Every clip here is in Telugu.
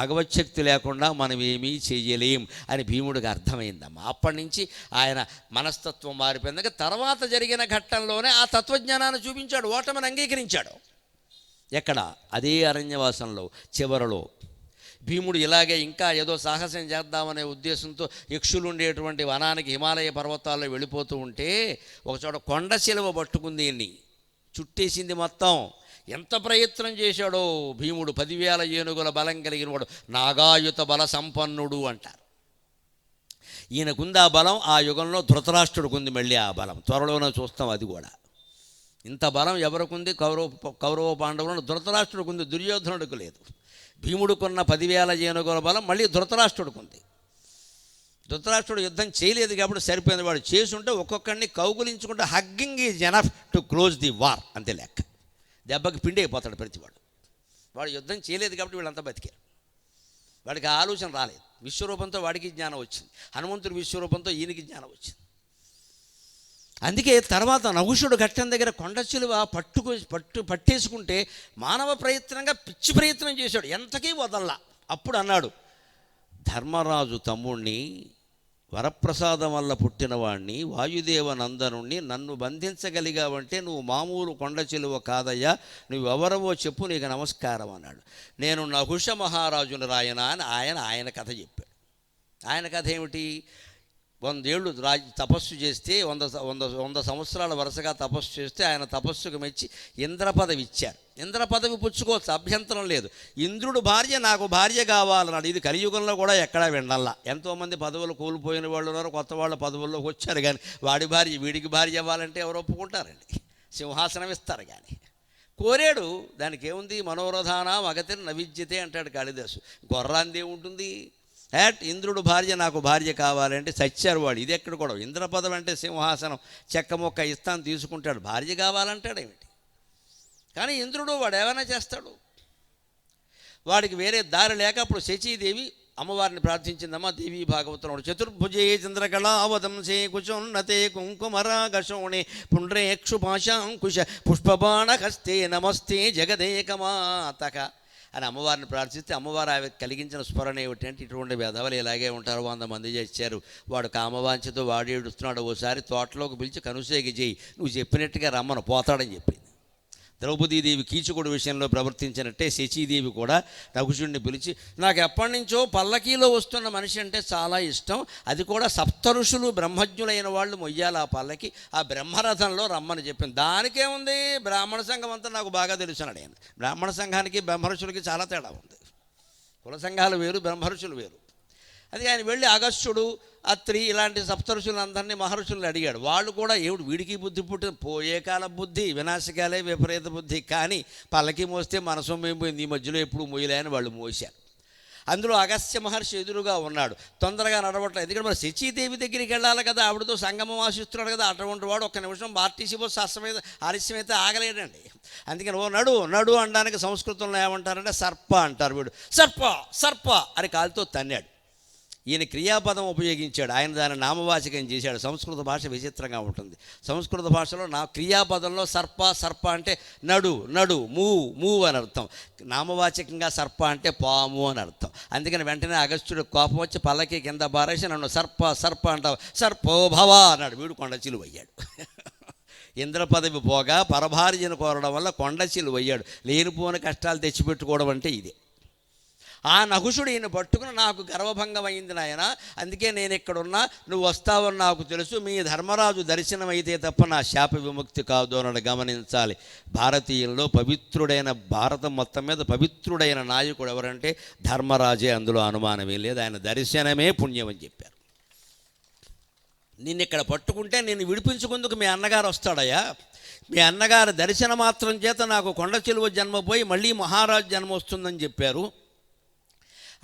భగవచ్చక్తి లేకుండా మనం ఏమీ చేయలేం అని భీముడికి అర్థమైందమ్మా. అప్పటి నుంచి ఆయన మనస్తత్వం మారిపోయింది. తర్వాత జరిగిన ఘట్టంలోనే ఆ తత్వజ్ఞానాన్ని చూపించాడు ఓటమిని అంగీకరించాడు. ఎక్కడ? అదే అరణ్యవాసంలో చివరలో. భీముడు ఇలాగే ఇంకా ఏదో సాహసం చేద్దామనే ఉద్దేశంతో యక్షులు ఉండేటువంటి వనానికి హిమాలయ పర్వతాల్లో వెళ్ళిపోతూ ఉంటే ఒకచోట కొండ శిలువ పట్టుకుంది చుట్టేసింది మొత్తం. ఎంత ప్రయత్నం చేశాడో భీముడు పదివేల ఏనుగుల బలం కలిగిన వాడు. నాగాయుత బల సంపన్నుడు అంటారు. ఈయనకుంది ఆ బలం ఆ యుగంలో ధృతరాష్ట్రుడికి మళ్ళీ ఆ బలం. త్వరలోనే చూస్తాం అది కూడా. ఇంత బలం ఎవరికుంది? కౌరవ కౌరవ పాండవులను ధృతరాష్ట్రుడికి ఉంది దుర్యోధనుడికి లేదు. భీముడుకున్న పదివేల ఏనుగుల బలం మళ్ళీ ధృతరాష్ట్రుడికి ఉంది ధృతరాష్ట్రుడు యుద్ధం చేయలేదు కాబట్టి సరిపోయింది. వాడు చేసుంటే ఒక్కొక్కడిని కౌగులించుకుంటే hugging is enough to close the war అంతే లెక్క. దెబ్బకి పిండి అయిపోతాడు ప్రతివాడు. వాడు యుద్ధం చేయలేదు కాబట్టి వీళ్ళంతా బతికారు. వాడికి ఆ ఆలోచన రాలేదు. విశ్వరూపంతో వాడికి జ్ఞానం వచ్చింది. హనుమంతుడి విశ్వరూపంతో ఈయనకి జ్ఞానం వచ్చింది. అందుకే తర్వాత నహుషుడు ఘట్టం దగ్గర కొండ చిలువ పట్టుకు పట్టు పట్టేసుకుంటే మానవ ప్రయత్నంగా పిచ్చి ప్రయత్నం చేశాడు. ఎంతకీ వదల్లా. అప్పుడు అన్నాడు ధర్మరాజు తమ్ముణ్ణి వరప్రసాదం వల్ల పుట్టినవాణ్ణి వాయుదేవ నందనుణ్ణి నన్ను బంధించగలిగావంటే నువ్వు మామూలు కొండ చెలువ కాదయ్యా నువ్వెవరవో చెప్పు నీకు నమస్కారం అన్నాడు. నేను నహుష మహారాజుని రాయనా అని ఆయన ఆయన కథ చెప్పాడు. ఆయన కథ ఏమిటి? వందేళ్ళు రాజ్ తపస్సు చేస్తే వంద వంద వంద సంవత్సరాల వరుసగా తపస్సు చేస్తే ఆయన తపస్సుకు మెచ్చి ఇంద్ర పదవి ఇచ్చారు. ఇంద్ర పదవి పుచ్చుకోవచ్చు అభ్యంతరం లేదు. ఇంద్రుడు భార్య నాకు భార్య కావాలన్నాడు. ఇది కలియుగంలో కూడా ఎక్కడా వినల్లా. ఎంతోమంది పదవులు కోల్పోయిన వాళ్ళు ఉన్నారు కొత్త వాళ్ళు పదవుల్లోకి వచ్చారు కానీ వాడి భార్య వీడికి భార్య ఇవ్వాలంటే ఎవరు ఒప్పుకుంటారండి? సింహాసనం ఇస్తారు కానీ. కోరాడు దానికి ఏముంది? మనోరథాన? మగతిని నవిద్యతే అంటాడు కాళిదాసు. గుర్రాంది ఉంటుంది యాట్ ఇంద్రుడు భార్య నాకు భార్య కావాలంటే చచ్చారు వాడు ఇది ఎక్కడ కూడా ఇంద్రపదం అంటే సింహాసనం. చెక్క మొక్క ఇస్తాను తీసుకుంటాడు. భార్య కావాలంటాడు ఏమిటి? కానీ ఇంద్రుడు వాడు ఏమైనా చేస్తాడు? వాడికి వేరే దారి లేక అప్పుడు శచీదేవి అమ్మవారిని ప్రార్థించిందమ్మా దేవి భాగవతం చతుర్భుజే చంద్రకళ అవదంసే కుశోన్నతే కుంకుమరాగశోణి పుండ్రేక్షు పుష్పబాణ హస్తే నమస్తే జగదేకమాతక. అని అమ్మవారిని ప్రార్థిస్తే అమ్మవారు ఆమె కలిగించిన స్మరణ ఏమిటంటే ఇటువంటి వెధవలు ఇలాగే ఉంటారు వంద మంది చేశారు. వాడు కామవాంఛతో వాడు ఏడుస్తున్నాడు ఓసారి తోటలోకి పిలిచి కనుసేగి చేయి నువ్వు చెప్పినట్టుగా రమ్మను పోతాడని చెప్పింది ద్రౌపదీదేవి కీచకుడు విషయంలో ప్రవర్తించినట్టే శచీదేవి కూడా నకుషుడిని పిలిచి నాకు ఎప్పటి నుంచో పల్లకీలో వస్తున్న మనిషి అంటే చాలా ఇష్టం. అది కూడా సప్త ఋషులు బ్రహ్మజ్ఞులైన వాళ్ళు మొయ్యాలి ఆ పల్లకి. ఆ బ్రహ్మరథంలో రమ్మని చెప్పింది. దానికేముంది? బ్రాహ్మణ సంఘం అంతా నాకు బాగా తెలుసున్నాడు ఆయన. బ్రాహ్మణ సంఘానికి బ్రహ్మరుషులకి చాలా తేడా ఉంది. కుల సంఘాలు వేరు బ్రహ్మరుషులు వేరు. అది ఆయన వెళ్ళి అగస్త్యుడు అత్రి ఇలాంటి సప్తఋషులందరినీ మహర్షులు అడిగాడు. వాళ్ళు కూడా ఏమిటి వీడికి బుద్ధి పుట్టిన పోయే కాల బుద్ధి వినాశకాలే విపరీత బుద్ధి. కానీ పల్లకి మోస్తే మనసు మేమిపోయింది ఈ మధ్యలో ఎప్పుడు మోయలేని వాళ్ళు మోశారు. అందులో అగస్త్య మహర్షి ఎదురుగా ఉన్నాడు. తొందరగా నడవట్లేదు. ఎందుకంటే మరి శచీదేవి దగ్గరికి వెళ్ళాలి కదా. ఆవిడతో సంగమం ఆశిస్తున్నాడు కదా. అటువంటి వాడు ఒక్క నిమిషం ఆర్టీసీ బస్సు అస్తమేత ఆలస్యమైతే ఆగలేడండి. అందుకని ఓ నడు నడు అనడానికి సంస్కృతంలో ఏమంటారంటే సర్ప అంటారు వీడు. సర్ప సర్ప అని కాలుతో తన్నాడు. ఈయన క్రియాపదం ఉపయోగించాడు. ఆయన దాని నామవాచకం చేశాడు. సంస్కృత భాష విచిత్రంగా ఉంటుంది. సంస్కృత భాషలో నా క్రియాపదంలో సర్ప సర్ప అంటే నడు నడు మూవ్ మూవ్ అని అర్థం. నామవాచకంగా సర్ప అంటే పాము అని అర్థం. అందుకని వెంటనే అగస్త్యుడు కోపం వచ్చి పల్లకి కింద బారేసి నన్ను సర్ప సర్ప అంటావు. సర్పోభవ అన్నాడు. వీడు కొండ చిలువయ్యాడు ఇంద్ర పదవి పోగా పరభార్యను కోరడం వల్ల కొండ చిలువయ్యాడు లేనిపోని కష్టాలు తెచ్చిపెట్టుకోవడం అంటే ఇదే. ఆ నహుషుడు ఈయన పట్టుకుని నాకు గర్వభంగం అయింది నాయన. అందుకే నేను ఇక్కడున్నా నువ్వు వస్తావని నాకు తెలుసు మీ ధర్మరాజు దర్శనం అయితే తప్ప నా శాప విముక్తి కాదు అని గమనించాలి. భారతీయుల్లో పవిత్రుడైన భారతం మొత్తం మీద పవిత్రుడైన నాయకుడు ఎవరంటే ధర్మరాజే అందులో అనుమానమే లేదు. ఆయన దర్శనమే పుణ్యం అని చెప్పారు. నిన్ను ఇక్కడ పట్టుకుంటే నేను విడిపించుకుందుకు మీ అన్నగారు వస్తాడయ్యా. మీ అన్నగారి దర్శన మాత్రం చేత నాకు కొండ చెలువ జన్మ పోయి మళ్ళీ మహారాజు జన్మ వస్తుందని చెప్పారు.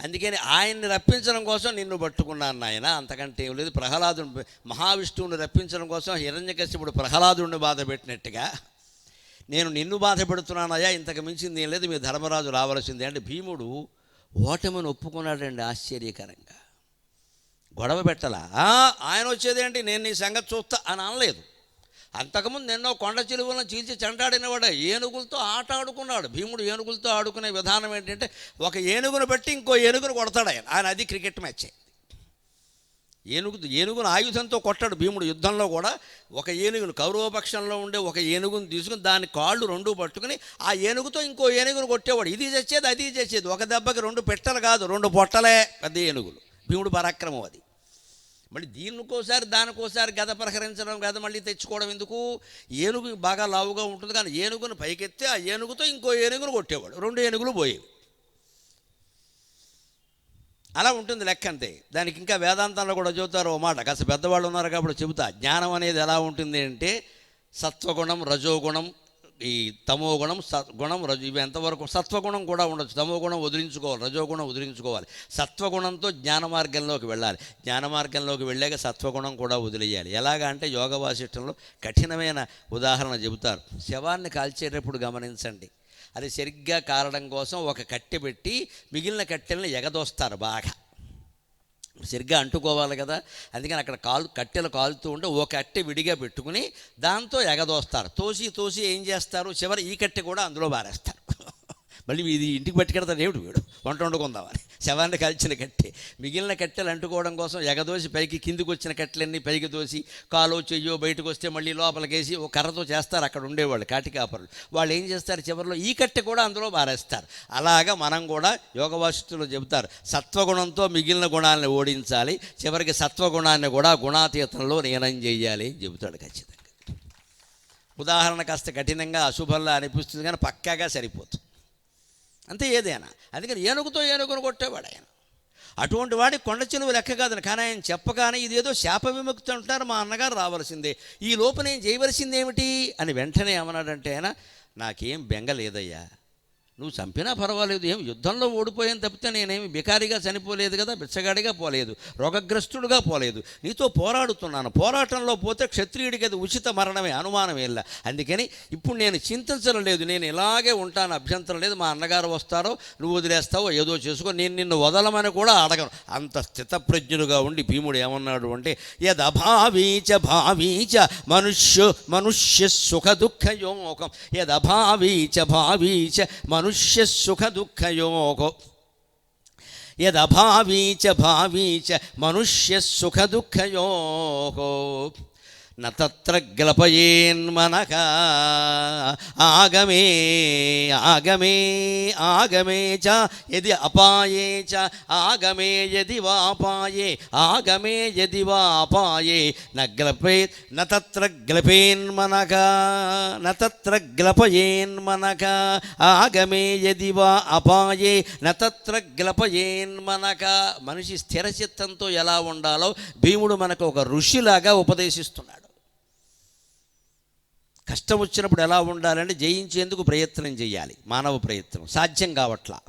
అందుకని ఆయన్ని రప్పించడం కోసం నిన్ను పట్టుకున్నాను నాయన. అంతకంటే ఏం లేదు. ప్రహ్లాదుని మహావిష్ణువుని రప్పించడం కోసం హిరణ్యకశిపుడు ప్రహ్లాదుని బాధ పెట్టినట్టుగా నేను నిన్ను బాధ పెడుతున్నానయ్యా ఇంతకు మించింది ఏం లేదు మీ ధర్మరాజు రావాల్సిందే అంటే భీముడు ఓటమిని ఒప్పుకున్నాడండి ఆశ్చర్యకరంగా. గొడవ పెట్టలా? ఆయన ఆయన వచ్చేదేంటి నేను నీ సంగతి చూస్తా అని అనలేదు. అంతకుముందు ఎన్నో కొండ చిలువలను చీల్చి చెంటాడినవాడు ఏనుగులతో ఆట ఆడుకున్నాడు. భీముడు ఏనుగులతో ఆడుకునే విధానం ఏంటంటే ఒక ఏనుగును బట్టి ఇంకో ఏనుగును కొడతాడు ఆయన. ఆయన అది క్రికెట్ మ్యాచ్. ఏనుగు ఏనుగును ఆయుధంతో కొట్టాడు భీముడు యుద్ధంలో కూడా. ఒక ఏనుగును కౌరవపక్షంలో ఉండే ఒక ఏనుగును తీసుకుని దాని కాళ్ళు రెండు పట్టుకుని ఆ ఏనుగుతో ఇంకో ఏనుగును కొట్టేవాడు. ఇది చచ్చేది అది చచ్చేది ఒక దెబ్బకి రెండు పెట్టలు కాదు రెండు పొట్టలే పెద్ద ఏనుగులు. భీముడు పరాక్రమం అది. మళ్ళీ దీనికోసారి దానికోసారి గద ప్రహరించడం గద మళ్ళీ తెచ్చుకోవడం ఎందుకు? ఏనుగు బాగా లావుగా ఉంటుంది కానీ ఏనుగును పైకెత్తి ఆ ఏనుగుతో ఇంకో ఏనుగును కొట్టేవాడు. రెండు ఏనుగులు పోయేవి. అలా ఉంటుంది లెక్క అంతే. దానికి ఇంకా వేదాంతంలో కూడా చెబుతారు ఓ మాట. కాస్త పెద్దవాళ్ళు ఉన్నారు కాబట్టి చెబుతా. జ్ఞానం అనేది ఎలా ఉంటుంది అంటే సత్వగుణం రజోగుణం ఈ తమో గుణం స- గుణం రజ ఇవి ఎంతవరకు సత్వగుణం కూడా ఉండొచ్చు. తమో గుణం వదిలించుకోవాలి రజోగుణం వదిలించుకోవాలి. సత్వగుణంతో జ్ఞాన మార్గంలోకి వెళ్ళాలి. జ్ఞాన మార్గంలోకి వెళ్ళాక సత్వగుణం కూడా వదిలేయాలి. ఎలాగా అంటే యోగ వాసిష్టంలో కఠినమైన ఉదాహరణ చెబుతారు. శవాన్ని కాల్చేటప్పుడు గమనించండి. అది సరిగ్గా కారడం కోసం ఒక కట్టె పెట్టి మిగిలిన కట్టెలను ఎగదోస్తారు బాగా. సరిగ్గా అంటుకోవాలి కదా. అందుకని అక్కడ కాలు కట్టెలు కాలుతూ ఉంటే ఒక కట్టె విడిగా పెట్టుకుని దాంతో ఎగదోస్తారు. తోసి తోసి ఏం చేస్తారు? చివరి ఈ కట్టె కూడా అందులో బారేస్తారు. మళ్ళీ ఇది ఇంటికి పట్టుకెడతాడు ఏమిటి వీడు. వంట వండుకుందామని. శవాన్ని కాల్చిన కట్టె. మిగిలిన కట్టెలు అంటుకోవడం కోసం ఎగదోసి పైకి కిందికి వచ్చిన కట్టెలన్నీ పైకి తోసి కాలో చెయ్యో బయటకు వస్తే మళ్ళీ లోపలికేసి ఒక కర్రతో చేస్తారు అక్కడ ఉండేవాళ్ళు కాటికాపరులు వాళ్ళు ఏం చేస్తారు చివరిలో? ఈ కట్టె కూడా అందులో బారేస్తారు అలాగా మనం కూడా యోగవాసితులు చెబుతారు సత్వగుణంతో మిగిలిన గుణాలను ఓడించాలి చివరికి సత్వగుణాన్ని కూడా గుణాతీతంలో నియనం చేయాలి అని చెబుతాడు ఖచ్చితంగా. ఉదాహరణ కాస్త కఠినంగా అశుభంలా అనిపిస్తుంది కానీ పక్కాగా సరిపోతుంది. అంతే ఏదైనా. అందుకని ఏనుగుతో ఏనుగును కొట్టేవాడు ఆయన. అటువంటి వాడి కొండ చెలువు లెక్క కాదని కానీ ఆయన చెప్పగానే ఇదేదో శాప విముక్తి అంటున్నారు మా అన్నగారు రావాల్సిందే. ఈ లోపు నేను చేయవలసింది ఏమిటి అని వెంటనే ఏమన్నాడంటే ఆయన నాకేం బెంగ లేదయ్యా. నువ్వు చంపినా పర్వాలేదు ఏం యుద్ధంలో ఓడిపోయాను తప్పితే నేనేమి బికారిగా చనిపోలేదు కదా బిచ్చగాడిగా పోలేదు రోగగ్రస్తుడుగా పోలేదు నీతో పోరాడుతున్నాను పోరాటంలో పోతే క్షత్రియుడికి అది ఉచిత మరణమే అనుమానమే ఇలా అందుకని ఇప్పుడు నేను చింతించడం లేదు నేను ఇలాగే ఉంటాను అభ్యంతరం లేదు మా అన్నగారు వస్తారో నువ్వు వదిలేస్తావో ఏదో చేసుకో నేను నిన్ను వదలమని కూడా అడగను. అంత స్థితప్రజ్ఞుడుగా ఉండి భీముడు ఏమన్నాడు అంటే యదభావీచ భావీచ మనుష్యు మనుష్య సుఖ దుఃఖ యోమోకం. యదభావీచ భావీచ మను సుఖ దుఃఖయోగం యదభావీ చ భావీ చ నత్ర న తత్ర గ్లపయేన్మనక ఆగమే ఆగమే ఆగమే చ యది అపాయే చ ఆగమే యది వాపాయే ఆగమే యది వాపాయే. న గ్లపే న తత్ర గ్లపేన్మనక న తత్ర గ్లపయేన్మనక ఆగమే యది వా అపాయే నత్ర తత్ర గ్లపయేన్మనక మనిషి స్థిరచిత్తంతో ఎలా ఉండాలో భీముడు మనకు ఒక ఋషిలాగా ఉపదేశిస్తున్నాడు. కష్టం వచ్చినప్పుడు ఎలా ఉండాలంటే జయించేందుకు ప్రయత్నం చేయాలి. మానవ ప్రయత్నం. సాధ్యం కావట్లా.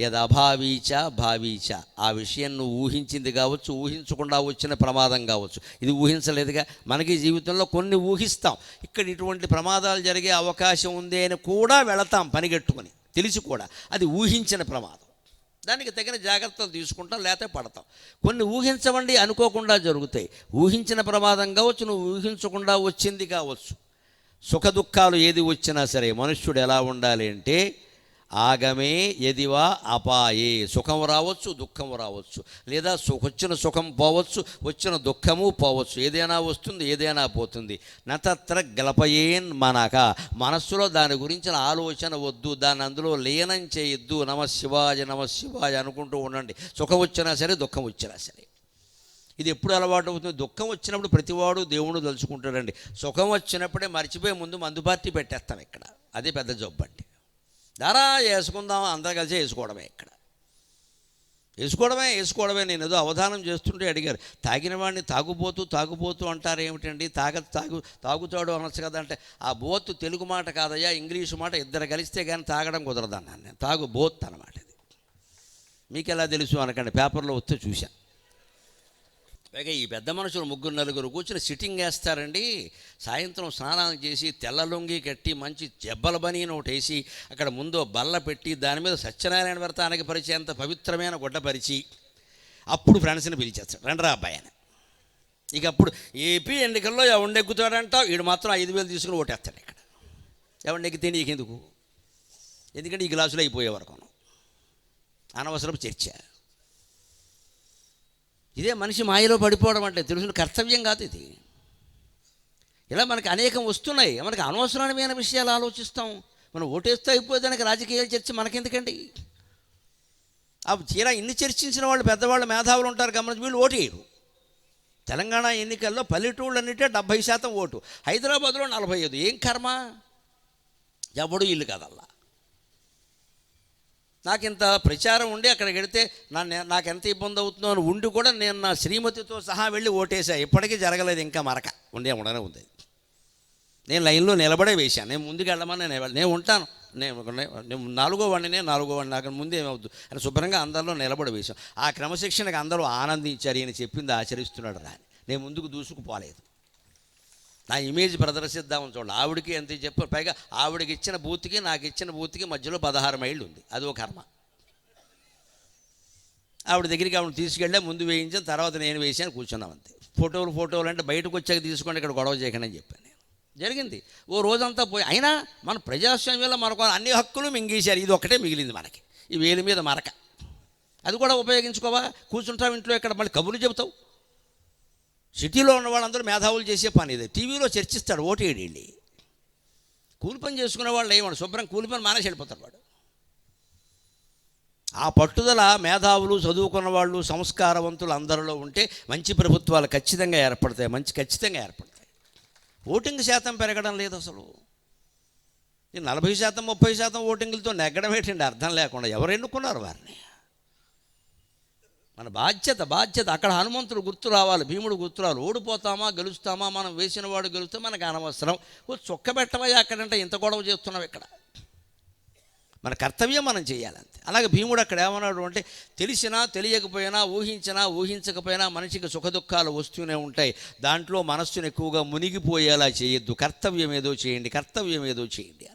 యదభావీచ భావీచ ఆ విషయం నువ్వు ఊహించింది కావచ్చు ఊహించకుండా వచ్చిన ప్రమాదం కావచ్చు. ఇది ఊహించలేదుగా. మనకి జీవితంలో కొన్ని ఊహిస్తాం. ఇక్కడ ఇటువంటి ప్రమాదాలు జరిగే అవకాశం ఉంది అని కూడా వెళతాం పనిగట్టుకొని. తెలిసి కూడా. అది ఊహించిన ప్రమాదం. దానికి తగిన జాగ్రత్తలు తీసుకుంటాం లేకపోతే పడతాం. కొన్ని ఊహించవండి అనుకోకుండా జరుగుతాయి. ఊహించిన ప్రమాదం కావచ్చు నువ్వు ఊహించకుండా వచ్చింది కావచ్చు. సుఖ దుఃఖాలు ఏది వచ్చినా సరే మనుష్యుడు ఎలా ఉండాలి అంటే ఆగమే ఎదివా అపాయే. సుఖం రావచ్చు దుఃఖం రావచ్చు. లేదా వచ్చిన సుఖం పోవచ్చు వచ్చిన దుఃఖము పోవచ్చు. ఏదైనా వస్తుంది ఏదైనా పోతుంది. నతత్ర గలపయేన్ మనక మనస్సులో దాని గురించిన ఆలోచన వద్దు దాని అందులో లీనం చేయొద్దు. నమ శివాయ నమ శివాయ అనుకుంటూ ఉండండి. సుఖం వచ్చినా సరే దుఃఖం వచ్చినా సరే. ఇది ఎప్పుడు అలవాటు అవుతుంది? దుఃఖం వచ్చినప్పుడు ప్రతివాడు దేవుడు తలుచుకుంటాడండి. సుఖం వచ్చినప్పుడే మర్చిపోయి ముందు మందు పార్టీ పెట్టేస్తాం ఇక్కడ. అదే పెద్ద జబ్బు అంటే దారా వేసుకుందాం అందరూ కలిసి వేసుకోవడమే ఇక్కడ. వేసుకోవడమే వేసుకోవడమే. నేను ఏదో అవధానం చేస్తుంటే అడిగారు తాగిన వాడిని తాగుబోతూ తాగుబోతూ అంటారు ఏమిటండి? తాగ తాగు తాగుతాడు అనొచ్చు కదా అంటే ఆ బోత్ తెలుగు మాట కాదయ్యా ఇంగ్లీషు మాట ఇద్దరు కలిస్తే కానీ తాగడం కుదరదన్నాను నేను. తాగు బోత్ అన్నమాట ఇది. మీకు ఎలా తెలుసు అనకండి పేపర్లో వస్తే చూశాను. పైగా ఈ పెద్ద మనుషులు ముగ్గురు నలుగురు కూర్చుని సిట్టింగ్ వేస్తారండి. సాయంత్రం స్నానాలు చేసి తెల్ల లొంగి కట్టి మంచి జబ్బల బని ఒకటి వేసి అక్కడ ముందు బల్ల పెట్టి దాని మీద సత్యనారాయణ వ్రతానికి పరిచేంత పవిత్రమైన గుడ్డ పరిచి. అప్పుడు ఫ్రెండ్స్ని పిలిచేస్తాడు రండ్రా అబ్బాయి అని. ఇక అప్పుడు ఏపీ ఎన్నికల్లో ఎవరిని ఎక్కుతాడంటావు వీడు మాత్రం ఐదు వేలు తీసుకుని ఓటేస్తాడు ఇక్కడ. ఎవరిని ఎక్కితే నీకెందుకు? ఎందుకంటే ఈ గ్లాసులో అయిపోయే వరకు అనవసరం చర్చ. ఇదే మనిషి మాయలో పడిపోవడం అంటే తెలిసిన కర్తవ్యం కాదు ఇది. ఇలా మనకి అనేకం వస్తున్నాయి. మనకి అనవసరమైన విషయాలు ఆలోచిస్తాం. మనం ఓటేస్తే అయిపోయేదానికి రాజకీయ చర్చ మనకెందుకండి? ఆ తీరా ఇన్ని చర్చించిన వాళ్ళు పెద్దవాళ్ళు మేధావులు ఉంటారు గమనించి వీళ్ళు ఓటేయరు తెలంగాణ ఎన్నికల్లో పల్లెటూళ్ళు అన్నిటే డెబ్భై శాతం ఓటు. హైదరాబాద్లో నలభై ఐదు. ఏం కర్మ? ఎవడు ఇల్లు కదల్లా? నాకు ఇంత ప్రచారం ఉండి అక్కడికి వెళితే నా నాకు ఎంత ఇబ్బంది అవుతుందో అని ఉండి కూడా నేను నా శ్రీమతితో సహా వెళ్ళి ఓటేసా. ఇప్పటికీ జరగలేదు ఇంకా మరక. ఉండే ఉండనే ఉంది. నేను లైన్లో నిలబడే వేశాను. నేను ముందుకు వెళ్ళమని నేను నేను ఉంటాను. నేను నాలుగో వాడిని నేను నాలుగో వాడిని నాకు ముందు ఏమవుద్దు. అని శుభ్రంగా అందరిలో నిలబడి వేశాం ఆ క్రమశిక్షణకు అందరూ ఆనందించారు ఈయన చెప్పింది ఆచరిస్తున్నాడు రాని నేను ముందుకు దూసుకుపోలేదు. నా ఇమేజ్ ప్రదర్శిద్దామని చూడండి. ఆవిడకి ఎంత చెప్పారు పైగా ఆవిడకి ఇచ్చిన బూత్కి నాకు ఇచ్చిన బూత్కి మధ్యలో పదహారు మైళ్ళు ఉంది. అది ఒక కర్మ. ఆవిడ దగ్గరికి ఆవిడ తీసుకెళ్ళా ముందు వేయించాను తర్వాత నేను వేసాను కూర్చున్నాం అంతే. ఫోటోలు ఫోటోలు అంటే బయటకు వచ్చాక తీసుకోండి ఇక్కడ గొడవ చేయకండి అని చెప్పాను నేను. జరిగింది. ఓ రోజంతా పోయి అయినా మన ప్రజాస్వామ్యంలో మనకు అన్ని హక్కులు మింగేశారు. ఇది ఒకటే మిగిలింది మనకి. ఈ వేలి మీద మరక. అది కూడా ఉపయోగించుకోవా? కూర్చుంటావు ఇంట్లో ఇక్కడ మళ్ళీ కబుర్లు చెబుతావు? సిటీలో ఉన్న వాళ్ళందరూ మేధావులు చేసే పని ఇది. టీవీలో చర్చిస్తాడు ఓటేడు వెళ్ళి. కూలి పని చేసుకునే వాళ్ళు ఏమడు శుభ్రం కూలి పని మానేసి వెళ్ళిపోతాడు వాడు. ఆ పట్టుదల మేధావులు చదువుకున్న వాళ్ళు సంస్కారవంతులు అందరిలో ఉంటే మంచి ప్రభుత్వాలు ఖచ్చితంగా ఏర్పడతాయి మంచి ఖచ్చితంగా ఏర్పడతాయి. ఓటింగ్ శాతం పెరగడం లేదు అసలు. ఈ నలభై శాతం ముప్పై శాతం ఓటింగులతో నెగ్గడం ఏంటండి? అర్థం లేకుండా ఎవరు ఎన్నుకున్నారు వారిని? మన బాధ్యత బాధ్యత. అక్కడ హనుమంతుడు గుర్తు రావాలి భీముడు గుర్తు రావాలి. ఓడిపోతామా గెలుస్తామా మనం వేసిన వాడు గెలిస్తే మనకు అనవసరం. ఓ చొక్క పెట్టవయ్యా అక్కడంటే ఇంత గొడవ చేస్తున్నాం ఇక్కడ. మన కర్తవ్యం మనం చేయాలంతే అలాగే భీముడు అక్కడ ఏమన్నాడు అంటే తెలిసినా తెలియకపోయినా ఊహించినా ఊహించకపోయినా మనిషికి సుఖదుఖాలు వస్తూనే ఉంటాయి. దాంట్లో మనస్సును ఎక్కువగా మునిగిపోయేలా చేయొద్దు. కర్తవ్యం ఏదో చేయండి కర్తవ్యం ఏదో చేయండి.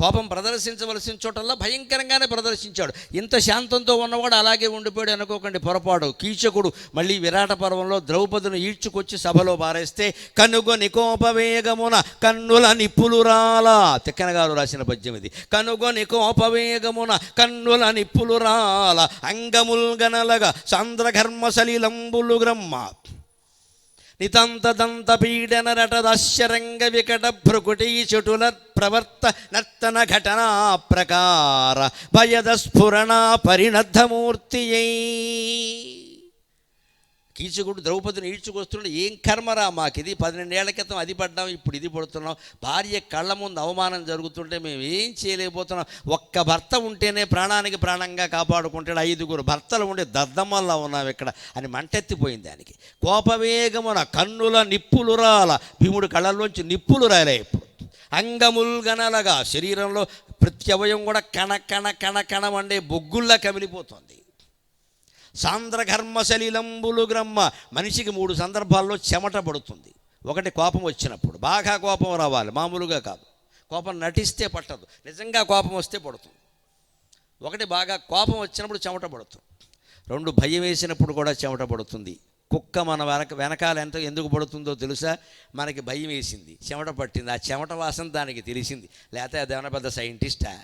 కోపం ప్రదర్శించవలసిన చోటల్లా భయంకరంగానే ప్రదర్శించాడు. ఇంత శాంతంతో ఉన్నవాడు అలాగే ఉండిపోయాడు అనుకోకండి. పొరపాటు. కీచకుడు మళ్ళీ విరాట పర్వంలో ద్రౌపదిని ఈడ్చుకొచ్చి సభలో పారేస్తే కనుగొని కోపవేగమున కన్నుల నిప్పులు రాలా తిక్కన గారు రాసిన పద్యం ఇది. కనుగొని కోపవేగమున కన్నుల నిప్పులు రాల అంగముల్ గనలగా సాంద్రఘర్మ సలిలంబులు గ్రమ్మ నితంత దంత పీడన రటదాశ్యరంగ వికట భృకుటీ చటుల ప్రవర్త నర్తన ఘటనా ప్రకార భయద స్ఫురణ పరిణద్ధమూర్తియై కీచకుడు ద్రౌపదిని ఈడ్చుకొస్తుండే ఏం కర్మరా మాకు? ఇది పన్నెండేళ్ళ క్రితం అది పడ్డాం ఇప్పుడు ఇది పడుతున్నాం. భార్య కళ్ళ ముందు అవమానం జరుగుతుంటే మేము ఏం చేయలేకపోతున్నాం. ఒక్క భర్త ఉంటేనే ప్రాణానికి ప్రాణంగా కాపాడుకుంటాడు. ఐదుగురు భర్తలు ఉండే దద్దమ్మల్లా ఉన్నాం ఇక్కడ అని మంటెత్తిపోయింది దానికి కోపవేగమున కన్నుల నిప్పులు రాల. భీముడు కళ్ళల్లోంచి నిప్పులు రాలే ఇప్పుడు. అంగముల్ గనలగా శరీరంలో ప్రతి అవయం కూడా కణ కణ కణ కణం అండే బొగ్గుల్లా కమిలిపోతుంది. సాంద్రఘర్మ సలిలంబులు గ్రమ్మ. మనిషికి మూడు సందర్భాల్లో చెమట పడుతుంది. ఒకటి కోపం వచ్చినప్పుడు. బాగా కోపం రావాలి. మామూలుగా కాదు. కోపం నటిస్తే పట్టదు. నిజంగా కోపం వస్తే పడుతుంది. ఒకటి బాగా కోపం వచ్చినప్పుడు చెమట పడుతుంది. రెండు భయం వేసినప్పుడు కూడా చెమట పడుతుంది. కుక్క మన వెనక వెనకాల ఎంత ఎందుకు పడుతుందో తెలుసా? మనకి భయం వేసింది. చెమట పట్టింది. ఆ చెమట వాసన దానికి తెలిసింది. లేకపోతే అదేమైనా పెద్ద సైంటిస్టా?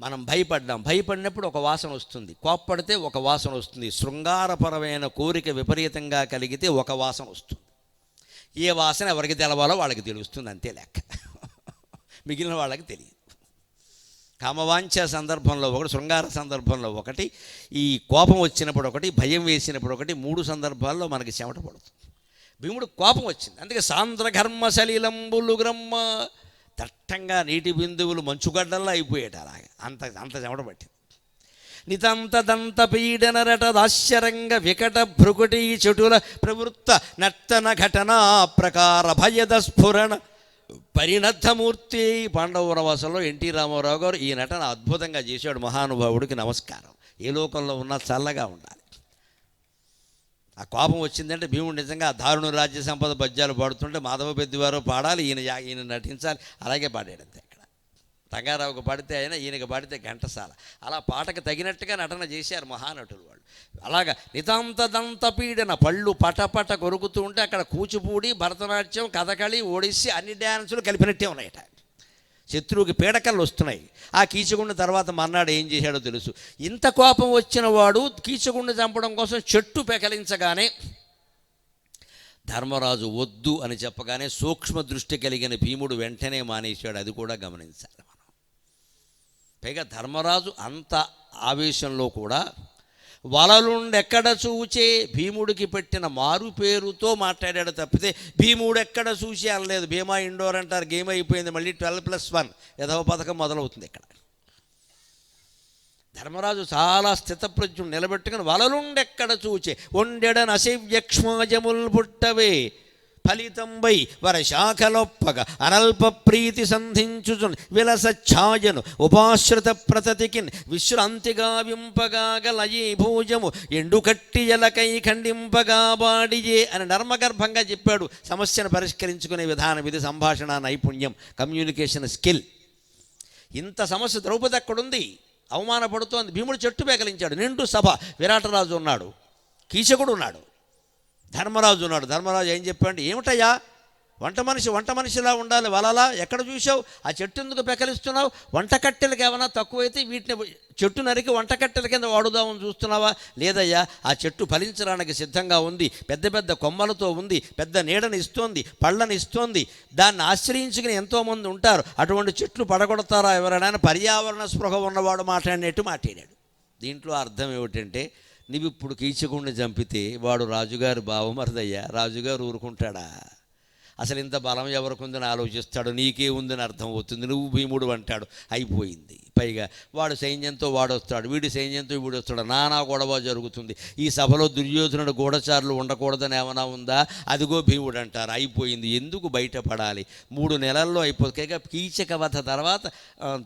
మనం భయపడ్డాం. భయపడినప్పుడు ఒక వాసన వస్తుంది. కోప్పడితే ఒక వాసన వస్తుంది. శృంగారపరమైన కోరిక విపరీతంగా కలిగితే ఒక వాసన వస్తుంది. ఏ వాసన ఎవరికి తెలవాలో వాళ్ళకి తెలుస్తుంది. అంతే లెక్క. మిగిలిన వాళ్ళకి తెలియదు. కామవాంఛ సందర్భంలో ఒకటి శృంగార సందర్భంలో ఒకటి ఈ కోపం వచ్చినప్పుడు ఒకటి భయం వేసినప్పుడు ఒకటి మూడు సందర్భాల్లో మనకి చెమట పడుతుంది. భీముడు కోపం వచ్చింది. అందుకే సాంద్రఘర్మ సలీలంబులు గ్రమ్మ దట్టంగా నీటి బిందువులు మంచుగడ్డల్లా అయిపోయాడు అలాగే. అంత అంత చెమట పట్టింది. నితంత దంత పీడనరట దాశ్యరంగ వికట భృకుటి చెటుల ప్రవృత్త నర్తన ఘటనా ప్రకార భయద స్ఫురణ. పరిణద్ధమూర్తి పాండవరవాసంలో ఎన్టీ రామారావు గారు ఈ నటన అద్భుతంగా చేశాడు మహానుభావుడికి నమస్కారం. ఏ లోకంలో ఉన్నా చల్లగా ఉండాలి. ఆ కోపం వచ్చిందంటే భీముడు నిజంగా ఆ దారుణ రాజ్య సంపద పద్యాలు పాడుతుంటే మాధవ పెద్దివారు పాడాలి ఈయన ఈయన నటించాలి అలాగే పాడాడు అంతే అక్కడ. రంగారావుకు పాడితే ఆయన ఈయనకి పాడితే ఘంటసాల. అలా పాటకు తగినట్టుగా నటన చేశారు మహానటులు వాళ్ళు. అలాగా నితాంత దంత పీడన పళ్ళు పటపట కొరుకుతూ ఉంటే అక్కడ కూచిపూడి భరతనాట్యం కథకళి ఒడిస్సీ అన్ని డ్యాన్సులు కలిపినట్టే ఉన్నాయట. శత్రువుకి పీడకలు వస్తున్నాయి. ఆ కీచగుండ తర్వాత మర్నాడు ఏం చేశాడో తెలుసు. ఇంత కోపం వచ్చిన వాడు కీచగుండ చంపడం కోసం చెట్టు పెకలించగానే ధర్మరాజు వద్దు అని చెప్పగానే సూక్ష్మ దృష్టి కలిగిన భీముడు వెంటనే మానేశాడు. అది కూడా గమనించాలి మనం. పైగా ధర్మరాజు అంత ఆవేశంలో కూడా వలలుండెక్కడ చూచే? భీముడికి పెట్టిన మారు పేరుతో మాట్లాడాడు తప్పితే భీముడు ఎక్కడ చూసి అనలేదు. భీమా ఇండోర్ అంటారు గేమ్ అయిపోయింది మళ్ళీ ట్వెల్వ్ ప్లస్ వన్. యథవ పథకం మొదలవుతుంది ఇక్కడ. ధర్మరాజు చాలా స్థితప్రజ్ఞుడు నిలబెట్టుకుని వలలుండెక్కడ చూచే? ఒండెడన అశివ్యక్ష్మాజముల్ పుట్టవే. ఫలితంబై వరశాఖలొప్పగ అనల్ప ప్రీతి సంధించుచున్ విలస ఛాయను ఉపాశ్రిత ప్రతతికిన్ విశ్రాంతిగా వింపగాగల ఈ భూజము ఎండుకట్టి ఎలకై ఖండింపగా బాడియే అని నర్మగర్భంగా చెప్పాడు. సమస్యను పరిష్కరించుకునే విధానం ఇది. సంభాషణ నైపుణ్యం కమ్యూనికేషన్ స్కిల్. ఇంత సమస్య ద్రౌపది అక్కడుంది. అవమానపడుతోంది. భీముడు చెట్టు పేకలించాడు నిండు సభ. విరాటరాజు ఉన్నాడు. కీచకుడు ఉన్నాడు. ధర్మరాజు ఉన్నాడు. ధర్మరాజు ఏం చెప్పాడు? ఏమిటయ్యా? వంట మనిషి వంట మనిషిలా ఉండాలి. వలలా? ఎక్కడ చూసావు ఆ చెట్టు ఎందుకు పెకలిస్తున్నావు? వంటకట్టెలకు ఏమైనా తక్కువైతే వీటిని చెట్టు నరికి వంట కట్టెల కింద వాడుదామని చూస్తున్నావా? లేదయ్యా. ఆ చెట్టు ఫలించడానికి సిద్ధంగా ఉంది. పెద్ద పెద్ద కొమ్మలతో ఉంది. పెద్ద నీడని ఇస్తోంది. పళ్ళని ఇస్తోంది. దాన్ని ఆశ్రయించుకుని ఎంతోమంది ఉంటారు. అటువంటి చెట్లు పడగొడతారా ఎవరైనా? పర్యావరణ స్పృహ ఉన్నవాడు మాట్లాడినట్టు మాట్లాడాడు. దీంట్లో అర్థం ఏమిటంటే నువ్వు ఇప్పుడు కీచకుండా చంపితే వాడు రాజుగారి బావమరదయ్యా రాజుగారు ఊరుకుంటాడా? అసలు ఇంత బలం ఎవరికుందని ఆలోచిస్తాడు? నీకే ఉందని అర్థం అవుతుంది. నువ్వు భీముడు అంటాడు. అయిపోయింది. పైగా వాడు సైన్యంతో వాడు వస్తాడు వీడి సైన్యంతో వీడు వస్తాడు నానా గొడవ జరుగుతుంది. ఈ సభలో దుర్యోధనుడు గూఢచారులు ఉండకూడదని ఏమైనా ఉందా? అదిగో భీముడు అంటారు. అయిపోయింది. ఎందుకు బయటపడాలి? మూడు నెలల్లో అయిపోతుంది కనుక కీచక వధ తర్వాత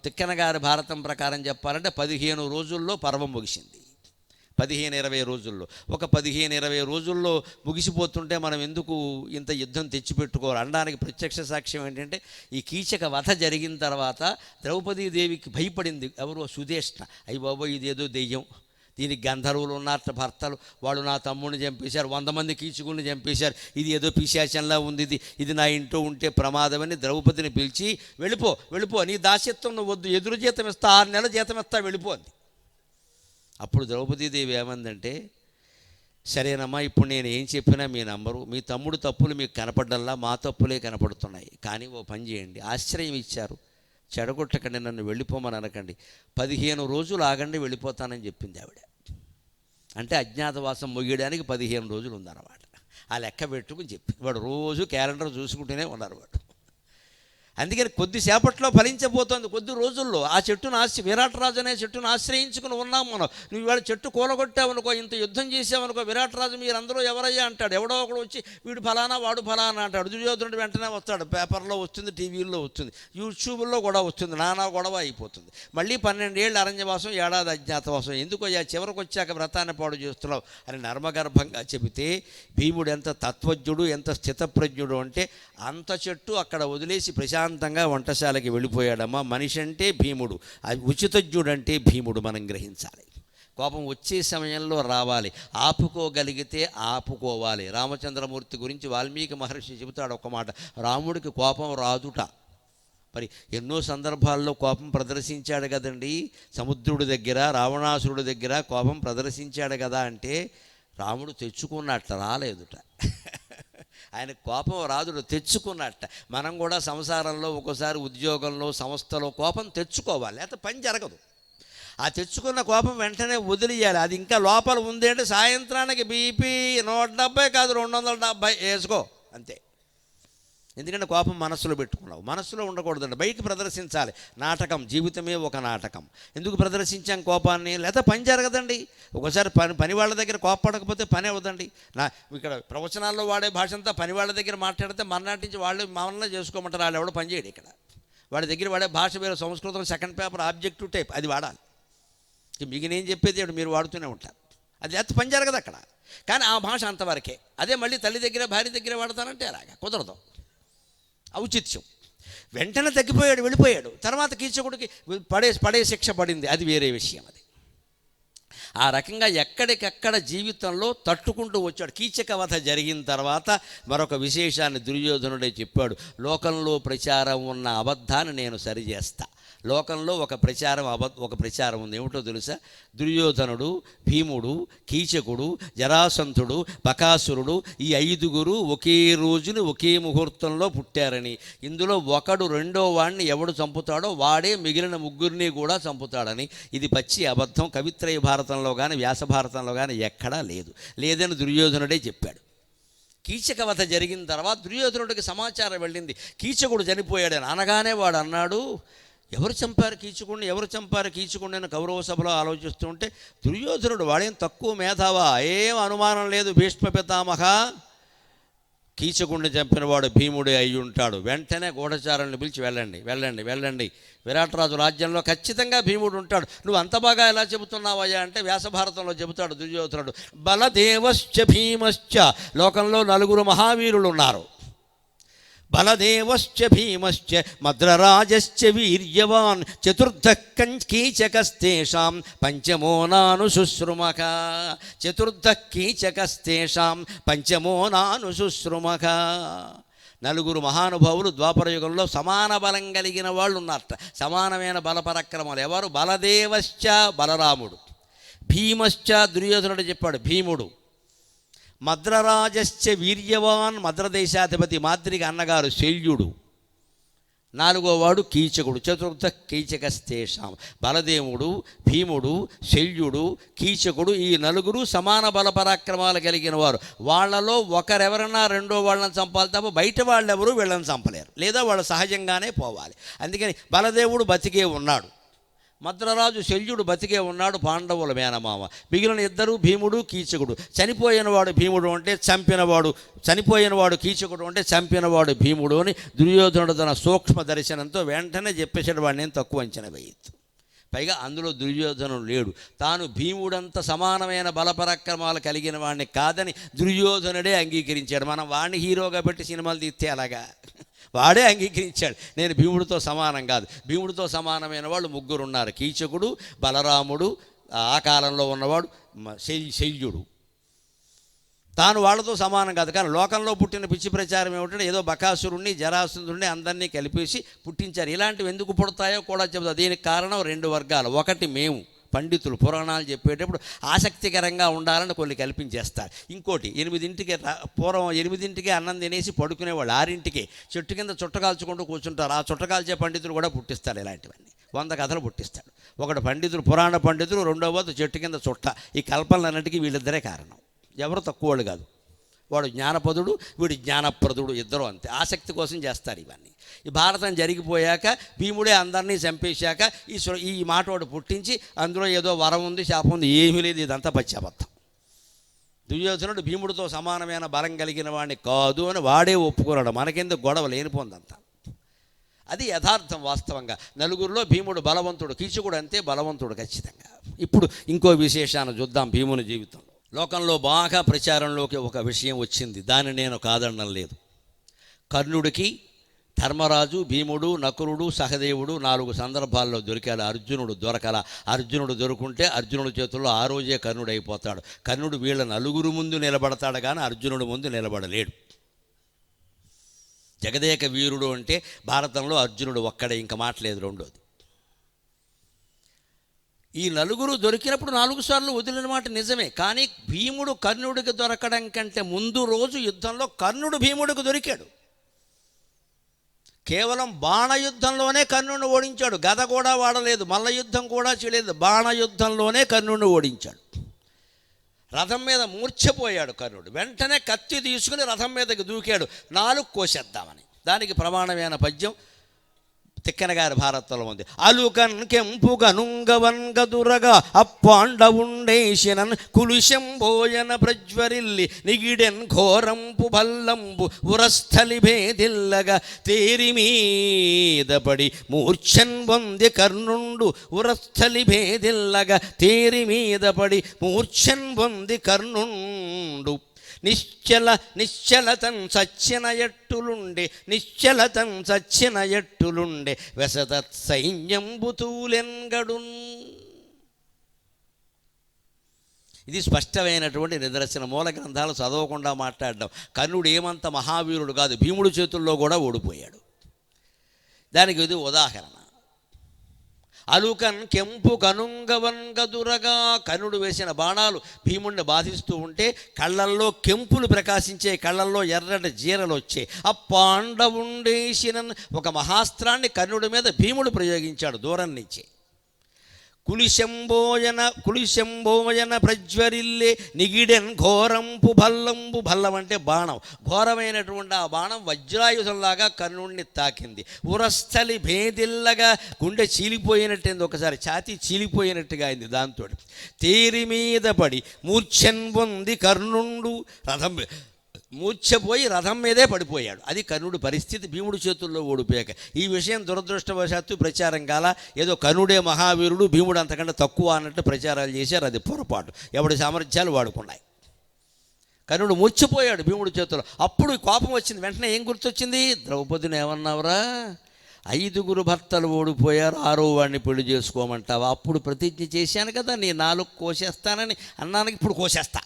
తిక్కనగారి భారతం ప్రకారం చెప్పాలంటే పదిహేను రోజుల్లో పర్వం ముగిసింది. పదిహేను ఇరవై రోజుల్లో. ఒక పదిహేను ఇరవై రోజుల్లో ముగిసిపోతుంటే మనం ఎందుకు ఇంత యుద్ధం తెచ్చిపెట్టుకోవాలి? అనడానికి ప్రత్యక్ష సాక్ష్యం ఏంటంటే ఈ కీచక వధ జరిగిన తర్వాత ద్రౌపదీదేవికి భయపడింది. ఎవరో సుధేష్ణ అయ్యి బాబోయ్ ఇదేదో దెయ్యం. దీనికి గంధర్వులు ఉన్నారట భర్తలు. వాళ్ళు నా తమ్ముడిని చంపేశారు. వంద మంది కీచుకుని చంపేశారు. ఇది ఏదో పిశాచంలా ఉంది ఇది. ఇది నా ఇంట్లో ఉంటే ప్రమాదమని ద్రౌపదిని పిలిచి వెళ్ళిపో వెళ్ళిపో. నీ దాస్యత్వం నువ్వు వద్దు. ఎదురు జీతం ఇస్తా. ఆరు నెలల జీతం ఇస్తా వెళ్ళిపోంది అప్పుడు ద్రౌపదీదేవి ఏమందంటే సరేనమ్మా ఇప్పుడు నేను ఏం చెప్పినా మీ నంబరు మీ తమ్ముడు తప్పులు మీకు కనపడ్డల్లా మా తప్పులే కనపడుతున్నాయి. కానీ ఓ పని చేయండి. ఆశ్రయం ఇచ్చారు. చెడగొట్టకండి నన్ను వెళ్ళిపోమని అనకండి. పదిహేను రోజులు ఆగండి వెళ్ళిపోతానని చెప్పింది ఆవిడ. అంటే అజ్ఞాతవాసం ముగియడానికి పదిహేను రోజులు ఉందన్నమాట. ఆ లెక్క పెట్టుకుని చెప్పి వాడు రోజు క్యాలెండర్ చూసుకుంటూనే ఉన్నారు వాడు. అందుకని కొద్దిసేపట్లో ఫలించబోతోంది. కొద్ది రోజుల్లో ఆ చెట్టును ఆశ్ర విరాటరాజు అనే చెట్టును ఆశ్రయించుకుని ఉన్నాం మనం. నువ్వు ఇవాళ చెట్టు కూలగొట్టావనుకో ఇంత యుద్ధం చేసావనుకో విరాటరాజు మీరందరూ ఎవరయ్యా అంటాడు. ఎవడో ఒకడు వచ్చి వీడు ఫలానా వాడు ఫలానా అంటాడు. దుర్యోధనుడు వెంటనే వస్తాడు. పేపర్లో వస్తుంది టీవీల్లో వస్తుంది యూట్యూబ్లో కూడా వస్తుంది నానా గొడవ అయిపోతుంది. మళ్ళీ పన్నెండేళ్ళు అరణ్యవాసం ఏడాది అజ్ఞాతవాసం. ఎందుకు అయ్యా చివరికి వచ్చాక వ్రతాన్ని పాడు చేస్తున్నావు అని నర్మగర్భంగా చెబితే భీముడు ఎంత తత్వజ్ఞుడు ఎంత స్థితప్రజ్ఞుడు అంటే అంత చెట్టు అక్కడ వదిలేసి ప్రశాంతంగా వంటశాలకి వెళ్ళిపోయాడమ్మా. మనిషి అంటే భీముడు. అది ఉచితజ్ఞుడు అంటే భీముడు మనం గ్రహించాలి. కోపం వచ్చే సమయంలో రావాలి. ఆపుకోగలిగితే ఆపుకోవాలి. రామచంద్రమూర్తి గురించి వాల్మీకి మహర్షి చెబుతాడు ఒక మాట. రాముడికి కోపం రాదుట. మరి ఎన్నో సందర్భాల్లో కోపం ప్రదర్శించాడు కదండి. సముద్రుడి దగ్గర రావణాసురుడి దగ్గర కోపం ప్రదర్శించాడు కదా అంటే రాముడు తెచ్చుకున్నట్టు రాలేదుట. ఆయన కోపం రాదుడు తెచ్చుకున్నట్ట. మనం కూడా సంసారంలో ఒక్కోసారి ఉద్యోగంలో సంస్థలో కోపం తెచ్చుకోవాలి. లేకపోతే పని జరగదు. ఆ తెచ్చుకున్న కోపం వెంటనే వదిలేయాలి. అది ఇంకా లోపల ఉంది అంటే సాయంత్రానికి బీపీ నూట డెబ్బై కాదు రెండు వందల డెబ్బై. వేసుకో. అంతే. ఎందుకంటే కోపం మనస్సులో పెట్టుకున్నావు. మనస్సులో ఉండకూడదండి బయటికి ప్రదర్శించాలి. నాటకం జీవితమే ఒక నాటకం. ఎందుకు ప్రదర్శించాం కోపాన్ని? లేదా పని జరగదండి. ఒకసారి పని పని వాళ్ళ దగ్గర కోపడకపోతే పని అవ్వదండి. నా ఇక్కడ ప్రవచనాల్లో వాడే భాష అంతా పని వాళ్ళ దగ్గర మాట్లాడితే మర్నాటి నుంచి వాళ్ళు మమ్మల్ని చేసుకోమంటారు. వాళ్ళు ఎవడో పనిచేయడు ఇక్కడ. వాడి దగ్గర వాడే భాష వేరే సంస్కృతం సెకండ్ పేపర్ ఆబ్జెక్టివ్ టైప్. అది వాడాలి. ఇక మీకు నేను చెప్పేది మీరు వాడుతూనే ఉంటారు. అది లేకపోతే పని జరగదు అక్కడ. కానీ ఆ భాష అంతవరకే. అదే మళ్ళీ తల్లి దగ్గర భార్య దగ్గర వాడతానంటే అలాగా కుదరదు. ఔచిత్యం. వెంటనే తగ్గిపోయాడు వెళ్ళిపోయాడు. తర్వాత కీచకుడికి పడే పడే శిక్ష పడింది. అది వేరే విషయం అది. ఆ రకంగా ఎక్కడికెక్కడ జీవితంలో తట్టుకుంటూ వచ్చాడు. కీచక వధ జరిగిన తర్వాత మరొక విశేషాన్ని దుర్యోధనుడే చెప్పాడు. లోకంలో ప్రచారం ఉన్న అబద్ధాన్ని నేను సరిచేస్తా. లోకంలో ఒక ప్రచారం అబ ఒక ప్రచారం ఉంది. ఏమిటో తెలుసా? దుర్యోధనుడు భీముడు కీచకుడు జరాసంతుడు బకాసురుడు ఈ ఐదుగురు ఒకే రోజుని ఒకే ముహూర్తంలో పుట్టారని. ఇందులో ఒకడు రెండో వాడిని ఎవడు చంపుతాడో వాడే మిగిలిన ముగ్గురిని కూడా చంపుతాడని. ఇది పచ్చి అబద్ధం. కవిత్రయ భారతంలో కానీ వ్యాసభారతంలో కానీ ఎక్కడా లేదు. లేదని దుర్యోధనుడే చెప్పాడు. కీచకవత జరిగిన తర్వాత దుర్యోధనుడికి సమాచారం వెళ్ళింది. కీచకుడు చనిపోయాడని అనగానే వాడు అన్నాడు ఎవరు చంపారు కీచుకుని ఎవరు చంపారు కీచుకుని అని కౌరవ సభలో ఆలోచిస్తుంటే దుర్యోధనుడు వాడేం తక్కువ మేధావా? ఏం అనుమానం లేదు భీష్మ పితామహ కీచకుడిని చంపినవాడు భీముడే అయి ఉంటాడు. వెంటనే గూఢచారుల్ని పిలిచి వెళ్ళండి వెళ్ళండి వెళ్ళండి. విరాటరాజు రాజ్యంలో ఖచ్చితంగా భీముడు ఉంటాడు. నువ్వు అంత బాగా ఎలా చెబుతున్నావయ్యా అంటే వ్యాసభారతంలో చెబుతాడు దుర్యోధనుడు. బలదేవశ్చ భీమశ్చ. లోకంలో నలుగురు మహావీరులు ఉన్నారు బలదేవశ్చ భీమశ్చ మద్రరాజశ్చ వీర్యవాన్ చతుర్థ కీచకస్తేషాం పంచమో నాను శుశ్రుమక చతుర్థ కీచకస్తేషాం పంచమో నాను శుశ్రుమక నలుగురు మహానుభావులు ద్వాపరయుగంలో సమాన బలం కలిగిన వాళ్ళు ఉన్నారట సమానమైన బలపరక్రమాలు ఎవరు? బలదేవశ్చ బలరాముడు. భీమశ్చ దుర్యోధనుడు చెప్పాడు భీముడు మద్రరాజశ్చ వీర్యవాన్ మద్రదేశాధిపతి మాద్రిక అన్నగారు శల్యుడు. నాలుగోవాడు కీచకుడు చతుర్థ కీచకస్తేషాం బలదేవుడు భీముడు శల్యుడు కీచకుడు ఈ నలుగురు సమాన బల పరాక్రమాలు కలిగిన వారు. వాళ్ళలో ఒకరెవరన్నా రెండో వాళ్ళని చంపాలి తప్ప బయట వాళ్ళెవరూ వీళ్ళని చంపలేరు. లేదా వాళ్ళు సహజంగానే పోవాలి. అందుకని బలదేవుడు బతికే ఉన్నాడు. మద్రరాజు శల్యుడు బతికే ఉన్నాడు పాండవుల మేనమామ. మిగిలిన ఇద్దరు భీముడు కీచకుడు. చనిపోయినవాడు భీముడు అంటే చంపినవాడు చనిపోయినవాడు కీచకుడు అంటే చంపినవాడు భీముడు అని దుర్యోధనుడు తన సూక్ష్మ దర్శనంతో వెంటనే చెప్పేసాడు వాడిని నేను తక్కువ అంచనా వేయొద్దు. పైగా అందులో దుర్యోధనుడు లేడు. తాను భీముడంత సమానమైన బలపరాక్రమాలు కలిగిన వాడిని కాదని దుర్యోధనుడే అంగీకరించాడు. మనం వాడిని హీరోగా పెట్టి సినిమాలు తీస్తే అలాగా వాడే అంగీకరించాడు. నేను భీముడితో సమానం కాదు. భీముడితో సమానమైన వాళ్ళు ముగ్గురు ఉన్నారు కీచకుడు బలరాముడు ఆ కాలంలో ఉన్నవాడు శై- శల్యుడు. తాను వాళ్ళతో సమానం కాదు. కానీ లోకంలో పుట్టిన పిచ్చి ప్రచారం ఏమిటంటే ఏదో బకాసురుణ్ణి జరాసురుణ్ణి అందరినీ కలిపేసి పుట్టించారు. ఇలాంటివి ఎందుకు పుడతాయో కూడా చెబుతా. దీనికి కారణం రెండు వర్గాలు. ఒకటి మేము. పండితులు పురాణాలు చెప్పేటప్పుడు ఆసక్తికరంగా ఉండాలని కొన్ని కల్పించేస్తారు. ఇంకోటి ఎనిమిదింటికి పూర్వం ఎనిమిదింటికి అన్నం తినేసి పడుకునేవాళ్ళు. ఆరింటికి చెట్టు కింద చుట్టకాల్చుకుంటూ కూర్చుంటారు. ఆ చుట్టకాల్చే పండితులు కూడా పుట్టిస్తారు ఇలాంటివన్నీ. వంద కథలు పుట్టిస్తాడు. ఒకటి పండితులు పురాణ పండితులు రెండవది చెట్టు కింద చుట్ట. ఈ కల్పనలన్నిటికీ వీళ్ళిద్దరే కారణం. ఎవరు తక్కువ వాళ్ళు కాదు. వాడు జ్ఞానపదుడు వీడు జ్ఞానప్రదుడు ఇద్దరు అంతే. ఆసక్తి కోసం చేస్తారు ఇవన్నీ. ఈ భారతం జరిగిపోయాక భీముడే అందరినీ చంపేశాక ఈ ఈ మాట వాడు పుట్టించి అందులో ఏదో వరం ఉంది శాపం ఉంది ఏమీ లేదు ఇదంతా పచ్చాబద్ధం దుర్యోధనుడు భీముడితో సమానమైన బలం కలిగిన వాడిని కాదు అని వాడే ఒప్పుకున్నాడు మనకెందుకు గొడవ లేనిపోందంతా అది యథార్థం వాస్తవంగా. నలుగురిలో భీముడు బలవంతుడు కీచకుడు అంతే బలవంతుడు ఖచ్చితంగా. ఇప్పుడు ఇంకో విశేషాన్ని చూద్దాం భీముని జీవితంలో. లోకంలో బాగా ప్రచారంలోకి ఒక విషయం వచ్చింది. దాన్ని నేను కాదనడం లేదు. కర్ణుడికి ధర్మరాజు భీముడు నకులుడు సహదేవుడు నాలుగు సందర్భాల్లో దొరికాడు. అర్జునుడు దొరకల. అర్జునుడు దొరుకుంటే అర్జునుడి చేతుల్లో ఆ రోజే కర్ణుడు అయిపోతాడు. కర్ణుడు వీళ్ళ నలుగురు ముందు నిలబడతాడు కానీ అర్జునుడు ముందు నిలబడలేడు. జగదేక వీరుడు అంటే భారతంలో అర్జునుడు ఒక్కడే. ఇంకా మాట్లేదు రెండోది. ఈ నలుగురు దొరికినప్పుడు నాలుగు సార్లు వదిలిన మాట నిజమే. కానీ భీముడు కర్ణుడికి దొరకడం కంటే ముందు రోజు యుద్ధంలో కర్ణుడు భీముడికి దొరికాడు. కేవలం బాణయుద్ధంలోనే కర్ణుడిని ఓడించాడు. గద కూడా వాడలేదు మల్ల యుద్ధం కూడా చేయలేదు. బాణయుద్ధంలోనే కర్ణుడిని ఓడించాడు. రథం మీద మూర్ఛపోయాడు కర్ణుడు. వెంటనే కత్తి తీసుకుని రథం మీదకి దూకాడు. నాలుగు కోసేద్దామని. దానికి ప్రమాణమైన పద్యం తిక్కనగారి గారి ఉంది. అలుకన్ కెంపుగ నుంగవన్ గదురగా అప్పాండవుండేశినన్ కులుశంబోయన ప్రజ్వరిల్లి నిగిడెన్ ఘోరంపు భల్లంపు ఉరస్థలి భేదిల్లగా తేరి మీదపడి మూర్ఛన్ పొంది కర్ణుండు ఉరస్థలి భేదిల్లగా తేరి మీదపడి మూర్ఛన్ పొంది కర్ణుండు నిశ్చల నిశ్చలతం సచ్చిన ఎట్టులుండే నిశ్చలతం సచ్చిన ఎట్టులుండే వెసతత్ సైన్యంబుతూలెన్గడున్ ఇది స్పష్టమైనటువంటి నిదర్శన. మూల గ్రంథాలు చదవకుండా మాట్లాడడం. కర్ణుడు ఏమంత మహావీరుడు కాదు భీముడి చేతుల్లో కూడా ఓడిపోయాడు. దానికి ఇది ఉదాహరణ. అలుకన్ కెంపు కనుంగవన్గదురగా కనుడు వేసిన బాణాలు భీముణ్ణి బాధిస్తూ ఉంటే కళ్ళల్లో కెంపులు ప్రకాశించే కళ్ళల్లో ఎర్రటి జీరలు వచ్చే పాండవుండేసిన ఒక మహాస్త్రాన్ని కర్ణుడి మీద భీముడు ప్రయోగించాడు దూరం నుంచి. కులిశంభోజన కులిశంభోజన ప్రజ్వరిల్లే నిగిడెన్ ఘోరంపు భల్లంపు భల్లం అంటే బాణం. ఘోరమైనటువంటి ఆ బాణం వజ్రాయుధంలాగా కర్ణుణ్ణి తాకింది. ఉరస్థలి భేదిల్లగా గుండె చీలిపోయినట్టుంది ఒకసారి ఛాతీ చీలిపోయినట్టుగా అయింది దాంతో. తీరి మీద పడి మూర్ఛన్ పొంది కర్ణుండు రథం మూర్ఛపోయి రథం మీదే పడిపోయాడు. అది కర్ణుడి పరిస్థితి భీముడి చేతుల్లో ఓడిపోయాక. ఈ విషయం దురదృష్టవశాత్తు ప్రచారం కాల ఏదో కర్ణుడే మహావీరుడు భీముడు అంతకంటే తక్కువ అన్నట్టు ప్రచారాలు చేశారు. అది పొరపాటు. ఎవడి సామర్థ్యాలు వాడుకున్నాయి. కర్ణుడు మూర్చిపోయాడు భీముడి చేతుల్లో. అప్పుడు కోపం వచ్చింది. వెంటనే ఏం గుర్తొచ్చింది? ద్రౌపదిని ఏమన్నావురా? ఐదుగురు భర్తలు ఓడిపోయారు ఆరో వాడిని పెళ్ళి చేసుకోమంటావా? అప్పుడు ప్రతిజ్ఞ చేశాను కదా నీ నాలుగు కోసేస్తానని అన్నానికి ఇప్పుడు కోసేస్తా.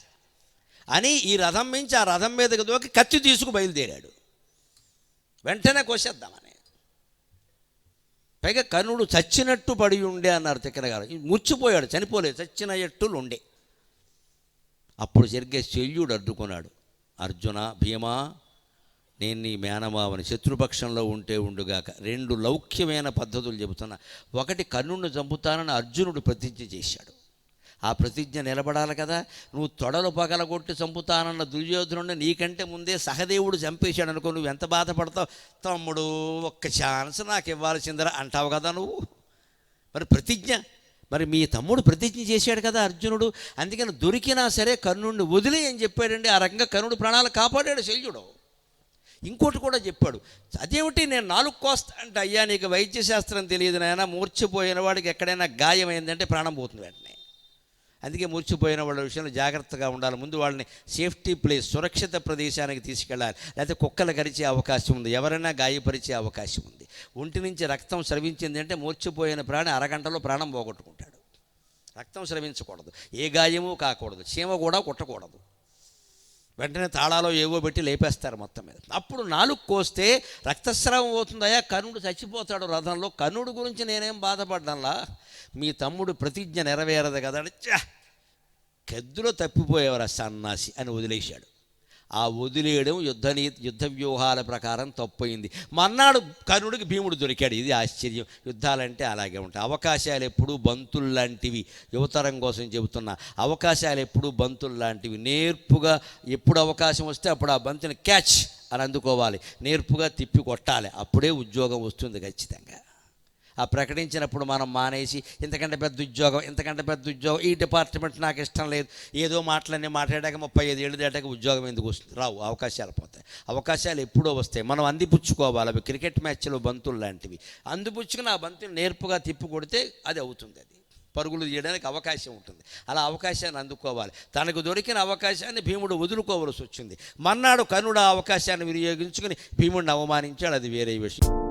అని ఈ రథం మించి ఆ రథం మీదకి దూకి కత్తి తీసుకు బయలుదేరాడు. వెంటనే కోసేద్దామని. పైగా కర్ణుడు చచ్చినట్టు పడి ఉండే అన్నారు తిక్కన గారు. ముచ్చిపోయాడు చనిపోలేదు చచ్చిన ఎట్టులు ఉండే. అప్పుడు జరిగే శల్యుడు అడ్డుకున్నాడు. అర్జున భీమా నేను నీ మేనమావని శత్రుపక్షంలో ఉంటే ఉండుగాక. రెండు లౌక్యమైన పద్ధతులు చెబుతున్నా. ఒకటి కర్ణుడిని చంపుతానని అర్జునుడు ప్రతిజ్ఞ చేశాడు. ఆ ప్రతిజ్ఞ నిలబడాలి కదా. నువ్వు తొడలు పగలగొట్టి చంపుతానన్న దుర్యోధనుడిని నీకంటే ముందే సహదేవుడు చంపేశాడు అనుకో నువ్వు ఎంత బాధపడతావు? తమ్ముడు ఒక్క ఛాన్స్ నాకు ఇవ్వాల్సిందిరా అంటావు కదా నువ్వు. మరి ప్రతిజ్ఞ మరి మీ తమ్ముడు ప్రతిజ్ఞ చేశాడు కదా అర్జునుడు. అందుకని దొరికినా సరే కర్ణుడిని వదిలే అని చెప్పాడండి. ఆ రకంగా కర్ణుడు ప్రాణాలు కాపాడాడు శల్యుడు. ఇంకోటి కూడా చెప్పాడు. అదేమిటి నేను నాలుగు కోస్తా అంటే అయ్యా నీకు వైద్య శాస్త్రం తెలియదు నాయన మూర్చిపోయిన వాడికి ఎక్కడైనా గాయమైందంటే ప్రాణం పోతుంది వెంటనే. అందుకే మూర్చిపోయిన వాళ్ళ విషయంలో జాగ్రత్తగా ఉండాలి. ముందు వాళ్ళని సేఫ్టీ ప్లేస్ సురక్షిత ప్రదేశానికి తీసుకెళ్ళాలి. లేకపోతే కుక్కలు కరిచే అవకాశం ఉంది. ఎవరైనా గాయపరిచే అవకాశం ఉంది. ఒంటి నుంచి రక్తం స్రవించింది అంటే మూర్చిపోయిన ప్రాణి అరగంటలో ప్రాణం పోగొట్టుకుంటాడు. రక్తం స్రవించకూడదు. ఏ గాయము కాకూడదు. చీమ కూడా కుట్టకూడదు. వెంటనే తాళాలో ఏవో పెట్టి లేపేస్తారు మొత్తం మీద. అప్పుడు నాలుగు కోస్తే రక్తస్రావం అవుతుందయా కర్ణుడు చచ్చిపోతాడు రథంలో. కర్ణుడు గురించి నేనేం బాధపడ్డాలా మీ తమ్ముడు ప్రతిజ్ఞ నెరవేరదు కదా అని తప్పిపోయేవరా తప్పిపోయేవారు సన్నాసి అని వదిలేశాడు. ఆ వదిలేయడం యుద్ధ యుద్ధ వ్యూహాల ప్రకారం తప్పయింది. మన్నాడు కర్ణుడికి భీముడు దొరికాడు. ఇది ఆశ్చర్యం. యుద్ధాలంటే అలాగే ఉంటాయి. అవకాశాలు ఎప్పుడూ బంతులు లాంటివి. యువతరం కోసం చెబుతున్నా అవకాశాలు ఎప్పుడూ బంతులు లాంటివి. నేర్పుగా ఎప్పుడు అవకాశం వస్తే అప్పుడు ఆ బంతిని క్యాచ్ అని అందుకోవాలి. నేర్పుగా తిప్పి కొట్టాలి. అప్పుడే ఉద్యోగం వస్తుంది ఖచ్చితంగా. ఆ ప్రకటించినప్పుడు మనం మానేసి ఇంతకంటే పెద్ద ఉద్యోగం ఇంతకంటే పెద్ద ఉద్యోగం ఈ డిపార్ట్మెంట్ నాకు ఇష్టం లేదు. ఏదో మాటలన్నీ మాట్లాడాక ముప్పై ఐదు ఏళ్ళు దాటాక ఉద్యోగం ఎందుకు వస్తుంది? రావు అవకాశాలు పోతాయి. అవకాశాలు ఎప్పుడో వస్తాయి. మనం అందిపుచ్చుకోవాలి. అవి క్రికెట్ మ్యాచ్లో బంతులు లాంటివి. అందిపుచ్చుకుని ఆ బంతుని నేర్పుగా తిప్పి కొడితే అది అవుతుంది అది. పరుగులు తీయడానికి అవకాశం ఉంటుంది. అలా అవకాశాన్ని అందుకోవాలి. తనకు దొరికిన అవకాశాన్ని భీముడు వదులుకోవలసి వచ్చింది. మన్నాడు కనుడు ఆ అవకాశాన్ని వినియోగించుకుని భీముడిని అవమానించాడు. అది వేరే విషయం.